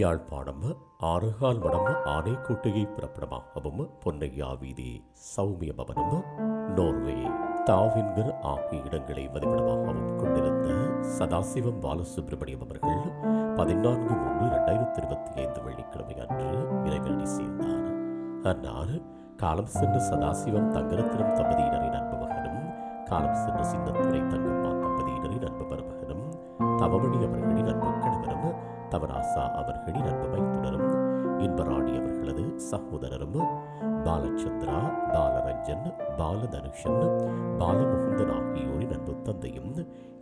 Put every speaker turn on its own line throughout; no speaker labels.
யாழ்ப்பாணம் ஆறுகால் மடம் ஆனைக்கோட்டையை பிறப்பிடமாகவும் பொன்னையா வீதி சௌமிய பவனம் நோர்வே தாவின்கர் ஆகிய இடங்களை வதிப்பிடமாகவும் கொண்டிருந்த சதாசிவம் பாலசுப்ரமணியம் அவர்கள் பதினான்கு மூன்று இரண்டாயிரத்தி இருபத்தி ஐந்து வெள்ளிக்கிழமை அன்று இறைவனடி சேர்ந்தார். அன்னார் காலம் சென்ற சதாசிவம் தங்கரத்தினம் தம்பதியினரின் அன்பு மகனும் காலம் சென்ற சின்னத்துறை தங்கம்மா தம்பதியினரின் அன்பு மருமகனும் தவமணி அவர்களின் அன்பு தவராசா அவர்களின் அன்பமை தொடரும் இன்பராணி அவர்களது சகோதரரும் பாலச்சந்திரா பாலரஞ்சன் பாலதனுஷன் பாலமுகுந்தன் ஆகியோரின் அன்பு தந்தையும்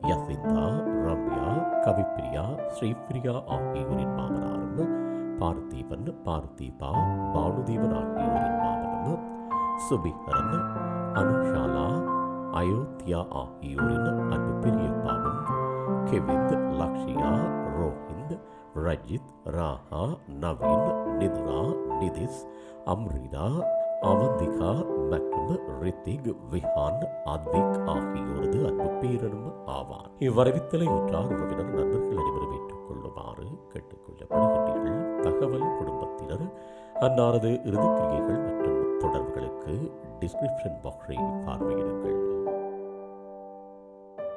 யசிந்தா ரம்யா கவிப்பிரியா ஸ்ரீபிரியா ஆகியோரின் மாமனாரும் பார்த்திபன் பார்த்திபா பானுதீபன் ஆகியோரின் மாமனும் சுபிகரன் அனுஷாலா அயோத்தியா ஆகியோரின் அன்பு பெரியப்பாவும் கெவிந்த் லக்ஷியா ரோஹிந்த் ரஜித் ராஹா நவீன் நிதுரா நிதிஷ் அம்ரினா அவந்திகா மற்றும் ரித்திக் விஹான் அத்விக் ஆகியோரது அன்பு பேரனும் ஆவார். இவ்வரவித்தலை உற்றார் உறவினர் நண்பர்கள் அனைவரும் ஏற்றுக்கொள்ளுமாறு கேட்டுக்கொள்ளப்படுகின்றீர்கள் தகவல் குடும்பத்தினர் அன்னாரது இறுதிக்கிரியைகள் மற்றும் தொடர்புகளுக்கு டிஸ்கிரிப்ஷன் பாக்ஸை பார்வையிட